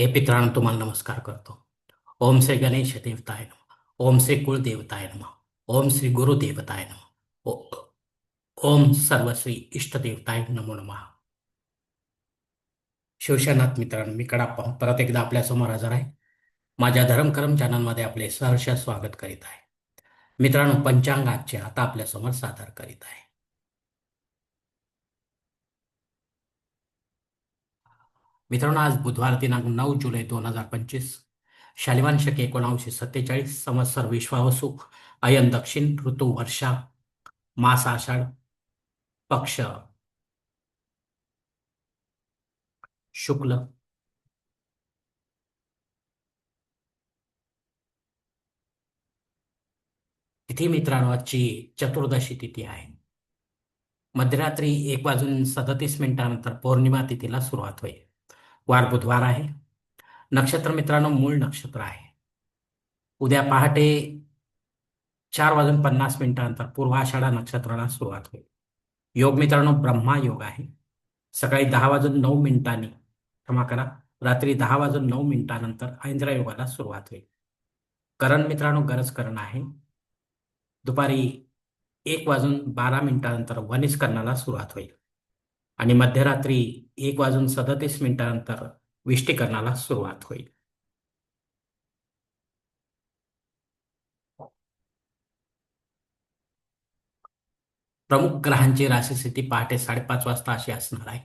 हे पित्रांनो तुम्हाला नमस्कार करतो. ओम श्री गणेश देवताय नम. ओम श्री कुलदेवताय नम. ओम श्री गुरुदेवताय नम. ओम सर्वश्री इष्टदेवताय नमो नमः. शिवसेनाथ मित्रांनो मी कडाप्पा परत एकदा आपल्यासमोर हजर आहे. माझ्या धर्मकर्म चॅनलमध्ये आपले सहर्ष स्वागत करीत आहे. मित्रांनो पंचांग आजचे आता आपल्यासमोर सादर करीत आहे. मित्रांनो आज बुधवार दिनांक नऊ जुलै दोन हजार पंचवीस. शालिवान शक एकोणावीसशे सत्तेचाळीस संवत्सर विश्वावसुख अयन दक्षिण ऋतू वर्षा मास आषाढ पक्ष शुक्ल. तिथी मित्रांनो आजची चतुर्दशी तिथी आहे. मध्यरात्री एक वाजून सदतीस मिनिटानंतर पौर्णिमा तिथीला सुरुवात होईल. वार बुधवार आहे. नक्षत्र मित्रांनो मूळ नक्षत्र आहे. उद्या पहाटे चार वाजून पन्नास मिनिटानंतर पूर्वाषाढा नक्षत्राला सुरुवात होईल. योग मित्रांनो ब्रह्मा योग आहे. सकाळी दहा वाजून नऊ मिनिटांनी क्षमा करा रात्री दहा वाजून नऊ मिनिटानंतर ऐंद्रा योगाला सुरुवात होईल. करण मित्रांनो गरज करण आहे. दुपारी एक वाजून बारा मिनिटानंतर वनिष्करणाला सुरुवात होईल. आणि मध्यरात्री एक वाजून सदतीस मिनिटानंतर विष्टीकरणाला सुरुवात होईल. प्रमुख ग्रहांची राशीस्थिती पहाटे साडेपाच वाजता अशी असणार आहे.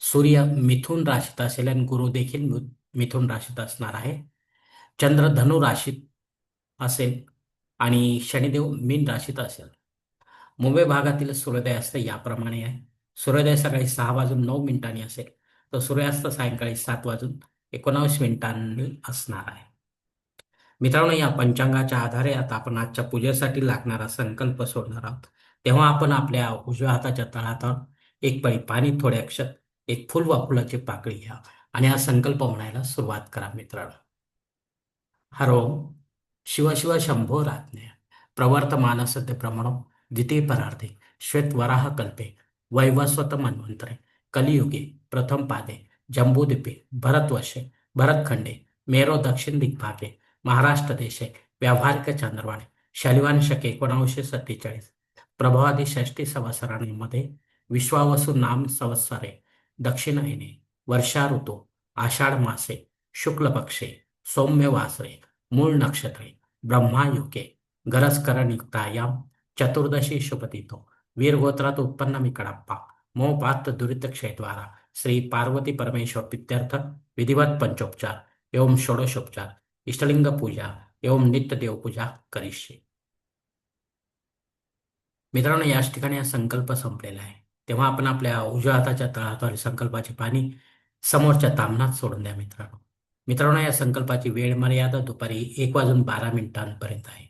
सूर्य मिथुन राशीत असेल आणि गुरु देखील मिथुन राशीत असणार आहे. चंद्र धनु राशीत असेल आणि शनिदेव मीन राशीत असेल. मुंबई भागातील सूर्योदय असते याप्रमाणे आहे. सूर्योदय सकाळी सहा वाजून नऊ मिनिटांनी असेल तर सूर्यास्त सायंकाळी सात वाजून एकोणावीस मिनिटांनी असणार आहे. मित्रांनो या पंचांगाच्या आधारे आता आपण आजच्या पूजेसाठी लागणारा संकल्प सोडणार आहोत. तेव्हा आपण आपल्या उजव्या हाताच्या तळातावर एक पळी पाणी थोडे अक्षर एक फुल वा फुलाची पाकळी घ्या आणि हा संकल्प म्हणायला सुरुवात करा मित्रांनो. हरो शिव शिव शंभो राज्ञ. प्रवर्तमान सद्य प्रमाण द्वितीय परार्थे श्वेत वराह कल्पे वैवस्वत मन्वंतरे कलियुगे प्रथम पादे जम्बूद्वीपे भरतवर्षे भरतखंडे मेरो दक्षिण दिग्भागे महाराष्ट्र देशे व्यावहारिक चंद्रवाणे शलिवांशक एकोणावीसशे सत्तेचाळीस प्रभावादी षष्टी संवत्सरांमध्ये विश्वावसू नाम संवत्सरे दक्षिणायने वर्षा ऋतू आषाढ मासे शुक्ल पक्षे सौम्य वासरे मूळ नक्षत्रे ब्रह्मायुके गरजकरणयुक्तायाम चतुर्दशी शुभतिथो वीरगोत्रात उत्पन्न मी कडप्पा मोपात दुरित क्षयद्वारा श्री पार्वती परमेश्वर पित्यर्थ विधिवत पंचोपचार एवं षोडशोपचार इष्टलिंग पूजा एवं नित्य देवपूजा करिष्ये। मित्रांनो याच ठिकाणी हा संकल्प संपलेला आहे. तेव्हा आपण आपल्या उजव्या हाताच्या तळाद्वारे संकल्पाचे पाणी समोरच्या तामनात सोडून द्या मित्रांनो. मित्रांनो या संकल्पाची वेळ मर्यादा दुपारी एक वाजून बारा मिनिटांपर्यंत आहे.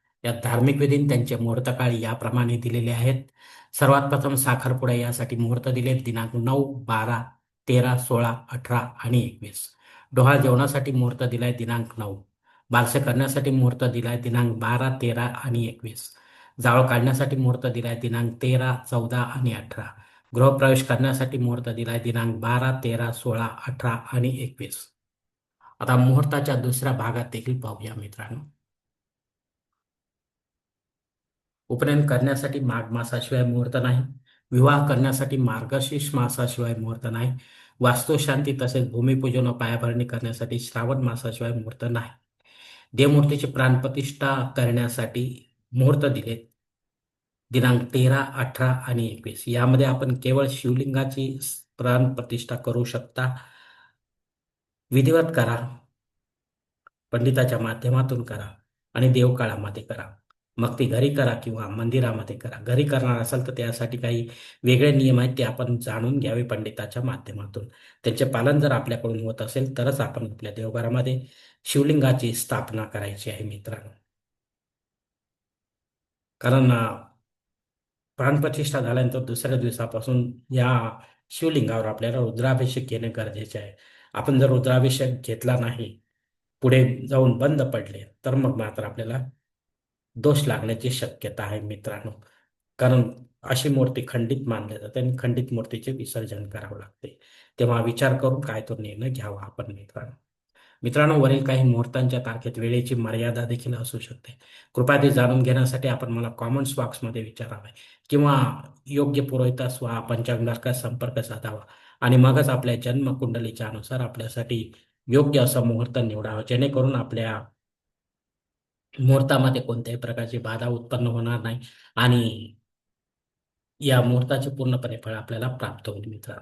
या धार्मिक विधीन त्यांचे मुहूर्तकाळ याप्रमाणे दिलेले आहेत. सर्वात प्रथम साखरपुडा यासाठी मुहूर्त दिले दिनांक नऊ बारा तेरा सोळा अठरा आणि एकवीस. डोहाळ जेवणासाठी मुहूर्त दिलाय दिनांक नऊ. बारसे करण्यासाठी मुहूर्त दिलाय दिनांक बारा तेरा आणि एकवीस. जाळ काढण्यासाठी मुहूर्त दिलाय दिनांक तेरा चौदा आणि अठरा. गृहप्रवेश करण्यासाठी मुहूर्त दिलाय दिनांक बारा तेरा सोळा अठरा आणि एकवीस. आता मुहूर्ताच्या दुसऱ्या भागात देखील पाहूया मित्रांनो. उपनयन करण्यासाठी माघ मासाशिवाय मुहूर्त नाही. विवाह करण्यासाठी मार्गशीर्ष मासाशिवाय मुहूर्त नाही. वास्तुशांती तसेच भूमिपूजन व पायाभरणी करण्यासाठी श्रावण मासाशिवाय मुहूर्त नाही. देवमूर्तीची प्राणप्रतिष्ठा करण्यासाठी मुहूर्त दिले. दिनांक तेरा अठरा आणि एकवीस. यामध्ये आपण केवळ शिवलिंगाची प्राणप्रतिष्ठा करू शकता. विधिवत करा. पंडिताच्या माध्यमातून करा आणि देवकाळामध्ये करा. मग ती घरी करा किंवा मंदिरामध्ये करा. घरी करणार असाल तर त्यासाठी काही वेगळे नियम आहेत ते आपण जाणून घ्यावे पंडिताच्या माध्यमातून. त्यांचे पालन जर आपल्याकडून होत असेल तरच आपण आपल्या देवघरामध्ये शिवलिंगाची स्थापना करायची आहे मित्रांनो. कारण प्राणप्रतिष्ठा झाल्यानंतर दुसऱ्या दिवसापासून या शिवलिंगावर आपल्याला रुद्राभिषेक घेणे गरजेचे आहे. आपण जर रुद्राभिषेक घेतला नाही पुढे जाऊन बंद पडले तर मग मात्र आपल्याला दोष लागण्याची शक्यता आहे मित्रांनो. कारण अशी मूर्ती खंडित मानली जाते आणि खंडित मूर्तीचे विसर्जन करावं लागते. तेव्हा विचार करून काय तो निर्णय घ्यावा आपण मित्रांनो. मित्रांनो वरील काही मुहूर्तांच्या तारखेत वेळेची मर्यादा देखील असू शकते. कृपया ते जाणून घेण्यासाठी आपण मला कॉमेंट्स बॉक्समध्ये विचारावे. किंवा योग्य पुरोहितास वा पंचांगारका संपर्क साधावा. आणि मगच आपल्या जन्मकुंडलीच्या अनुसार आपल्यासाठी योग्य असा मुहूर्त निवडावा. जेणेकरून आपल्या मुहूर्तामध्ये कोणत्याही प्रकारची बाधा उत्पन्न होणार नाही आणि या मुहूर्ताचे पूर्णपणे फळ आपल्याला प्राप्त होईल मित्र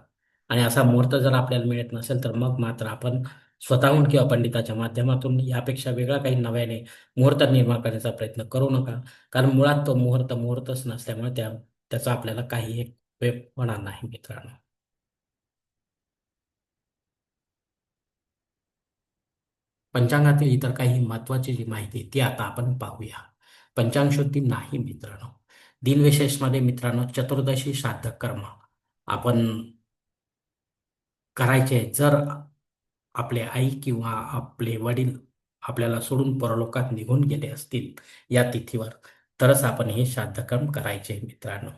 आणि असा मुहूर्त जर आपल्याला मिळत नसेल तर मग मात्र आपण स्वतःहून किंवा पंडिताच्या माध्यमातून यापेक्षा वेगळा काही नव्याने मुहूर्त निर्माण करण्याचा प्रयत्न करू नका. कारण मुळात तो मुहूर्त मुहूर्तच नसल्यामुळे त्या त्याचा आपल्याला काही एक उपयोग होणार नाही मित्रांनो. पंचांगातील इतर काही महत्वाची जी माहिती ती आता आपण पाहूया. पंचांग शुद्धी नाही मित्रांनो. दिनविशेषमध्ये मित्रांनो चतुर्दशी श्राद्ध कर्म आपण करायचे जर आपले आई किंवा आपले वडील आपल्याला सोडून परलोकात निघून गेले असतील या तिथीवर तरच आपण हे श्राद्धकर्म करायचे मित्रांनो.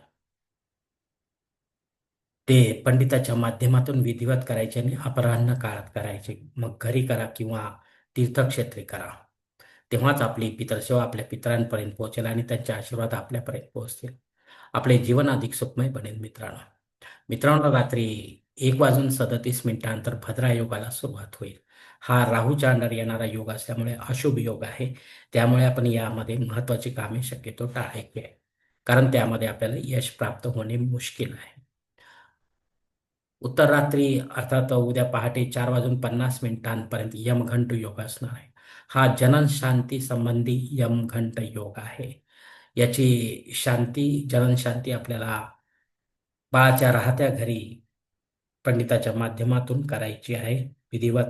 ते पंडिताच्या माध्यमातून विधिवत करायचे आणि अपराह्न काळात करायचे. मग घरी करा किंवा तीर्थक्षेत्री करा. तेव्हाच आपली पितरसेवा आपल्या पितरांपर्यंत पोहोचेल आणि त्यांचे आशीर्वाद आपल्यापर्यंत पोहोचतील. आपले जीवन अधिक सुखमय बनेल मित्रांनो. मित्रांनो रात्री एक वाजून सदतीस मिनिटांतर भद्रा योगाला सुरुवात होईल. हा राहूच्या अंडर येणारा योग असल्यामुळे अशुभ योग आहे. त्यामुळे आपण यामध्ये महत्वाची कामे शक्यतो टाळायची आहे कारण त्यामध्ये आपल्याला यश प्राप्त होणे मुश्किल आहे. उत्तर रात्री अर्थात उद्या पहाटे चार वाजून पन्नास मिनिटांपर्यंत यमघंट योग असणार आहे. हा जनन शांती संबंधी यमघंट योग आहे. याची शांती जनन शांती आपल्याला बाळाच्या राहत्या घरी पंडिताच्या माध्यमातून करायची आहे. विधिवत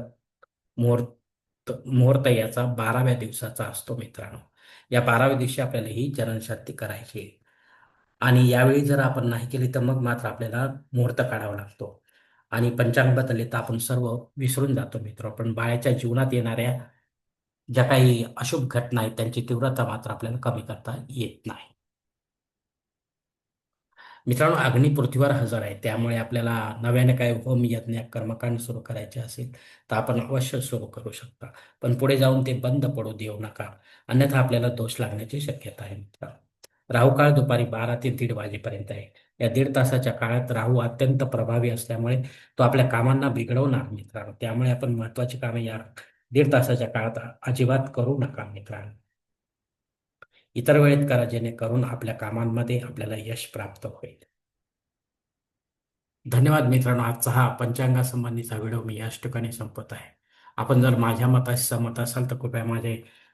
मुहूर्त मुहूर्त याचा बाराव्या दिवसाचा असतो मित्रांनो. या बाराव्या दिवशी आपल्याला ही जननशांती करायची आहे. आणि यावेळी जर आपण नाही केली तर मग मात्र आपल्याला मुहूर्त काढावा लागतो. आणि पंचांग बदलले तर आपण सर्व विसरून जातो मित्र. पण बाळाच्या जीवनात येणाऱ्या ज्या काही अशुभ घटना आहेत त्यांची तीव्रता मात्र आपल्याला कमी करता येत नाही. मित्रांनो अग्नी पृथ्वीवर हजर आहे. त्यामुळे आपल्याला नव्याने काही होम यज्ञ कर्मकांड सुरू करायचे असेल तर आपण अवश्य सुरू करू शकता. पण पुढे जाऊन ते बंद पडू देऊ नका. अन्यथा आपल्याला दोष लागण्याची शक्यता आहे मित्र राहू काळ दुपारी बारा ते दीड वाजेपर्यंत आहे. या दीड तासाच्या काळात राहू अत्यंत प्रभावी असल्यामुळे तो आपल्या कामांना बिघडवणार मित्रांनो. त्यामुळे आपण महत्वाची कामे या दीड तासाच्या काळात अजिबात करू नका मित्रांनो. इतर वेळेत करा जेणेकरून आपल्या कामांमध्ये आपल्याला यश प्राप्त होईल. धन्यवाद मित्रांनो. आजचा हा पंचांगासंबंधीचा व्हिडिओ मी याच ठिकाणी संपत आहे. आपण जर माझ्या मताशी सहमत असाल तर कृपया माझे